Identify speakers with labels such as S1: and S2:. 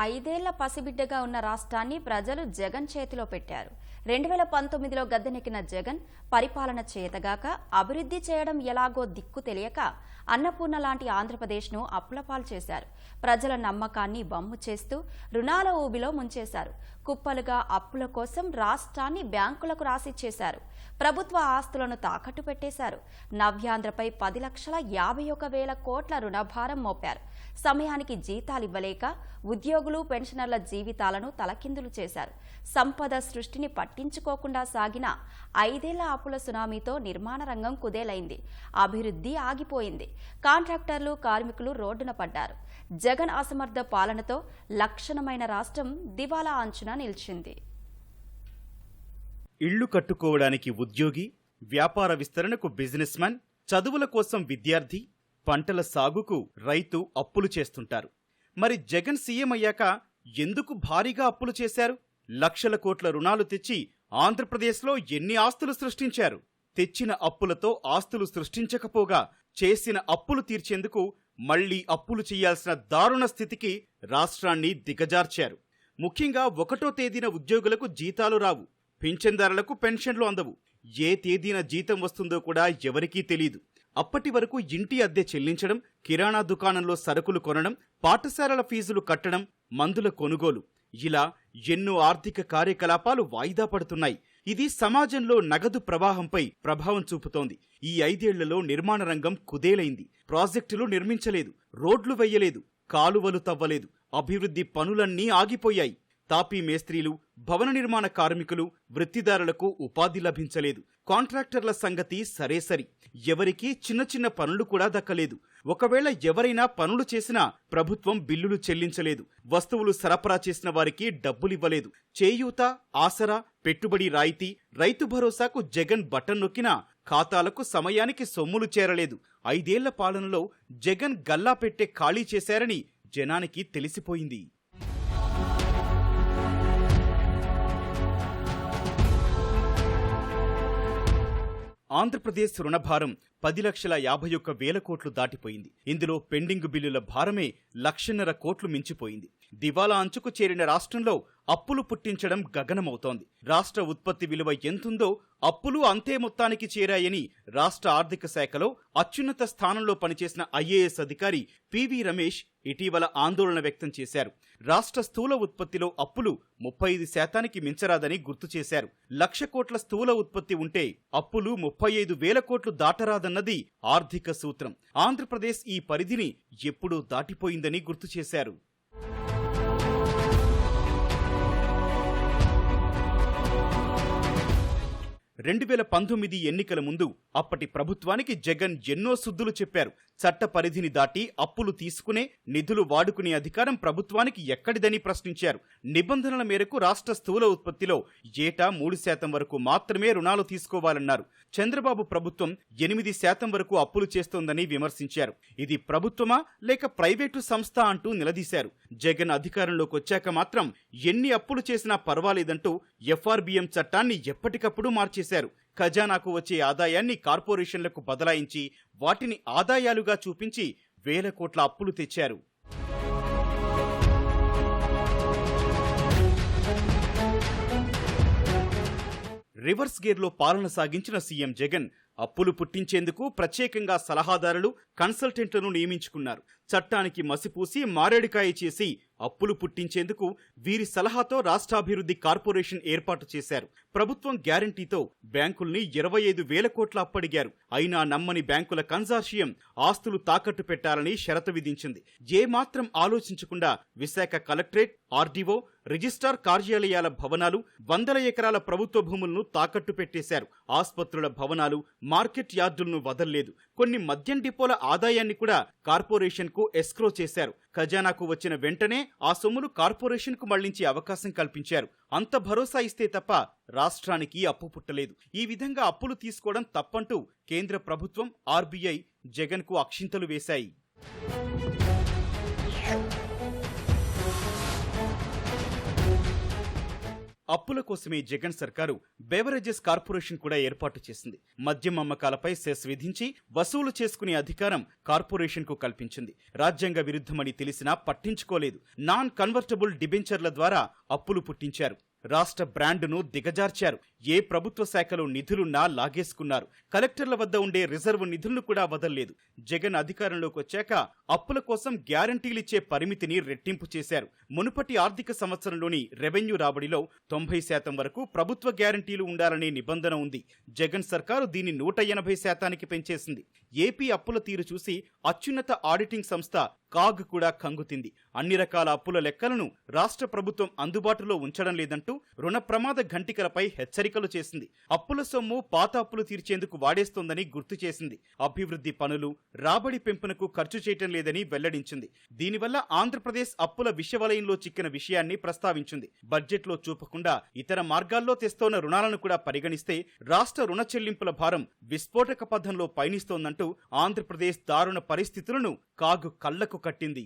S1: ఐదేళ్ళ పసిబిడ్డగా ఉన్న రాష్ట్రాన్ని ప్రజలు జగన్ చేతిలో పెట్టారు. రెండు వేల పంతొమ్మిదిలో గద్దెనెక్కిన జగన్ పరిపాలన చేతగాక అభివృద్ధి చేయడం ఎలాగో దిక్కు తెలియక అన్నపూర్ణ లాంటి ఆంధ్రప్రదేశ్ను అప్పులపాలు చేశారు. ప్రజల నమ్మకాన్ని బమ్ము చేస్తూ రుణాల ఊబిలో ముంచేశారు. కుప్పలుగా అప్పుల కోసం రాష్ట్రాన్ని బ్యాంకులకు రాసిచ్చేశారు ప్రభుత్వ ఆస్తులను తాకట్టు పెట్టేశారు. నవ్యాంధ్రపై పది లక్షల యాభై ఒక వేల కోట్ల రుణభారం మోపారు. సమయానికి జీతాలివ్వలేక ఉద్యోగులు పెన్షనర్ల జీవితాలను తలకిందులు చేశారు. సంపద సృష్టిని పట్టించుకోకుండా సాగిన ఐదేళ్ళ అప్పుల సునామీతో నిర్మాణ రంగం కుదేలైంది. అభివృద్ధి ఆగిపోయింది. కాంట్రాక్టర్లు కార్మికులు రోడ్డున పడ్డారు. జగన్ అసమర్థ పాలనతో లక్షణమైన రాష్ట్రం దివాలా అంచున నిలిచింది.
S2: ఇళ్ళు కట్టుకోవడానికి ఉద్యోగి వ్యాపార విస్తరణకు బిజినెస్ మ్యాన్ చదువుల కోసం విద్యార్థి పంటల సాగుకు రైతు అప్పులు చేస్తుంటారు. మరి జగన్ సీఎం అయ్యాక ఎందుకు భారీగా అప్పులు చేశారు? లక్షల కోట్ల రుణాలు తెచ్చి ఆంధ్రప్రదేశ్లో ఎన్ని ఆస్తులు సృష్టించారు? తెచ్చిన అప్పులతో ఆస్తులు సృష్టించకపోగా చేసిన అప్పులు తీర్చేందుకు మళ్ళీ అప్పులు చేయాల్సిన దారుణ స్థితికి రాష్ట్రాన్ని దిగజార్చారు. ముఖ్యంగా ఒకటో తేదీన ఉద్యోగులకు జీతాలు రావు. పింఛన్దారులకు పెన్షన్లు అందవు. ఏ తేదీన జీతం వస్తుందో కూడా ఎవరికీ తెలియదు అప్పటి వరకు ఇంటి అద్దె చెల్లించడం కిరాణా దుకాణంలో సరుకులు కొనడం పాఠశాలల ఫీజులు కట్టడం మందుల కొనుగోలు. ఇలా ఎన్నో ఆర్థిక కార్యకలాపాలు వాయిదా పడుతున్నాయి. ఇది సమాజంలో నగదు ప్రవాహంపై ప్రభావం చూపుతోంది. ఈ ఐదేళ్ళలో నిర్మాణ రంగం కుదేలైంది. ప్రాజెక్టులు నిర్మించలేదు. రోడ్లు వెయ్యలేదు కాలువలు తవ్వలేదు. అభివృద్ధి పనులన్నీ ఆగిపోయాయి. తాపీ మేస్త్రీలు భవన నిర్మాణ కార్మికులు వృత్తిదారులకు ఉపాధి లభించలేదు. కాంట్రాక్టర్ల సంగతి సరేసరి ఎవరికీ చిన్న చిన్న పనులు కూడా దక్కలేదు. ఒకవేళ ఎవరైనా పనులు చేసినా ప్రభుత్వం బిల్లులు చెల్లించలేదు. వస్తువులు సరఫరా చేసిన వారికి డబ్బులివ్వలేదు. చేయూత ఆసరా పెట్టుబడి రాయితీ రైతు భరోసాకు జగన్ బటన్ నొక్కినా ఖాతాలకు సమయానికి సొమ్ములు చేరలేదు. ఐదేళ్ళ పాలనలో జగన్ గల్లా పెట్టే ఖాళీ చేశారని జనానికి తెలిసిపోయింది. ఆంధ్రప్రదేశ్ రుణభారం పది లక్షల యాభై ఒక్క వేల కోట్లు దాటిపోయింది. ఇందులో పెండింగ్ బిల్లుల భారమే లక్షన్నర కోట్లు మించిపోయింది. దివాలా అంచుకు చేరిన రాష్ట్రంలో అప్పులు పుట్టించడం గగనమవుతోంది. రాష్ట్ర ఉత్పత్తి విలువ ఎంతుందో అప్పులు అంతే మొత్తానికి చేరాయని రాష్ట్ర ఆర్థిక శాఖలో అత్యున్నత స్థానంలో పనిచేసిన ఐఏఎస్ అధికారి పివి రమేష్ ఇటీవల ఆందోళన వ్యక్తం చేశారు. రాష్ట్ర స్థూల ఉత్పత్తిలో అప్పులు ముప్పై ఐదు శాతానికి మించరాదని గుర్తు చేశారు. లక్ష కోట్ల స్థూల ఉత్పత్తి ఉంటే అప్పులు ముప్పై ఐదు వేల కోట్లు దాటరాదన్నది ఆర్థిక సూత్రం. ఆంధ్రప్రదేశ్ ఈ పరిధిని ఎప్పుడూ దాటిపోయిందని గుర్తు చేశారు. రెండు వేల పంతొమ్మిది ఎన్నికల ముందు అప్పటి ప్రభుత్వానికి జగన్ ఎన్నో సుద్దులు చెప్పారు. చట్ట పరిధిని దాటి అప్పులు తీసుకునే నిధులు వాడుకునే అధికారం ప్రభుత్వానికి ఎక్కడిదని ప్రశ్నించారు. నిబంధనల మేరకు రాష్ట్ర స్థూల ఉత్పత్తిలో ఏటా మూడు శాతం వరకు మాత్రమే రుణాలు తీసుకోవాలన్నారు. చంద్రబాబు ప్రభుత్వం ఎనిమిది శాతం వరకు అప్పులు చేస్తోందని విమర్శించారు. ఇది ప్రభుత్వమా లేక ప్రైవేటు సంస్థ అంటూ నిలదీశారు. జగన్ అధికారంలోకి వచ్చాక మాత్రం ఎన్ని అప్పులు చేసినా పర్వాలేదంటూ ఎఫ్ఆర్బిఎం చట్టాన్ని ఎప్పటికప్పుడు మార్చేశారు. ఖజానాకు వచ్చే ఆదాయాన్ని కార్పొరేషన్లకు బదలాయించి వాటిని ఆదాయాలుగా చూపించి వేల కోట్ల అప్పులు తెచ్చారు. రివర్స్ గేర్లో పాలన సాగించిన సీఎం జగన్ అప్పులు పుట్టించేందుకు ప్రత్యేకంగా సలహాదారులు కన్సల్టెంట్లను నియమించుకున్నారు. చట్టానికి మసిపూసి మారేడుకాయ చేసి అప్పులు పుట్టించేందుకు వీరి సలహాతో రాష్ట్రాభివృద్ధి కార్పొరేషన్ ఏర్పాటు చేశారు. ప్రభుత్వం గ్యారంటీతో బ్యాంకుల్ని ఇరవై ఐదు వేల కోట్ల అప్పడిగారు. అయినా నమ్మని బ్యాంకుల కన్సార్షియం ఆస్తులు తాకట్టు పెట్టాలని షరతు విధించింది. ఏ మాత్రం ఆలోచించకుండా విశాఖ కలెక్టరేట్ ఆర్డీఓ రిజిస్ట్రార్ కార్యాలయాల భవనాలు వందల ఎకరాల ప్రభుత్వ భూములను తాకట్టు పెట్టేశారు. ఆస్పత్రుల భవనాలు మార్కెట్ యార్డులను వదల్లేదు. కొన్ని మద్యం డిపోల ఆదాయాన్ని కూడా కార్పొరేషన్ కు ఎస్క్రో చేశారు. ఖజానాకు వచ్చిన వెంటనే ఆ సొమ్మును కార్పొరేషన్కు మళ్ళించే అవకాశం కల్పించారు. అంత భరోసా ఇస్తే తప్ప రాష్ట్రానికి అప్పు పుట్టలేదు. ఈ విధంగా అప్పులు తీసుకోవడం తప్పంటూ కేంద్ర ప్రభుత్వం ఆర్బీఐ జగన్కు అక్షింతలు వేశాయి. అప్పుల కోసమే జగన్ సర్కారు బెవరేజెస్ కార్పొరేషన్ కూడా ఏర్పాటు చేసింది. మద్యం అమ్మకాలపై సెస్ విధించి వసూలు చేసుకునే అధికారం కార్పొరేషన్కు కల్పించింది. రాజ్యాంగ విరుద్ధమని తెలిసినా పట్టించుకోలేదు. నాన్ కన్వర్టబుల్ డిబెంచర్ల ద్వారా అప్పులు పుట్టించారు. రాష్ట్ర బ్రాండును దిగజార్చారు. ఏ ప్రభుత్వ శాఖలో నిధులున్నా లాగేసుకున్నారు. కలెక్టర్ల వద్ద ఉండే రిజర్వ్ నిధులను కూడా వదల్లేదు. జగన్ అధికారంలోకి వచ్చాక అప్పుల కోసం గ్యారంటీలిచ్చే పరిమితిని రెట్టింపు చేశారు. మునుపటి ఆర్థిక సంవత్సరంలోని రెవెన్యూ రాబడిలో తొంభై శాతం వరకు ప్రభుత్వ గ్యారంటీలు ఉండాలనే నిబంధన ఉంది. జగన్ సర్కారు దీన్ని నూట ఎనభై శాతానికి పెంచేసింది. ఏపీ అప్పుల తీరు చూసి అత్యున్నత ఆడిటింగ్ సంస్థ కాగ్ కూడా కంగుతింది అన్ని రకాల అప్పుల లెక్కలను రాష్ట్ర ప్రభుత్వం అందుబాటులో ఉంచడం లేదంటూ రుణ ప్రమాద ఘంటికలపై హెచ్చరికలు చేసింది. అప్పుల సొమ్ము పాత అప్పులు తీర్చేందుకు వాడేస్తోందని గుర్తు చేసింది. అభివృద్ధి పనులు రాబడి పెంపునకు ఖర్చు చేయటం లేదని వెల్లడించింది. దీనివల్ల ఆంధ్రప్రదేశ్ అప్పుల విషవలయంలో చిక్కిన విషయాన్ని ప్రస్తావించింది. బడ్జెట్లో చూపకుండా ఇతర మార్గాల్లో తెస్తోన్న రుణాలను కూడా పరిగణిస్తే రాష్ట్ర రుణ చెల్లింపుల భారం విస్ఫోటక పథంలో పయనిస్తోందంటూ ఆంధ్రప్రదేశ్ దారుణ పరిస్థితులను కాగు కళ్ళకు కట్టింది.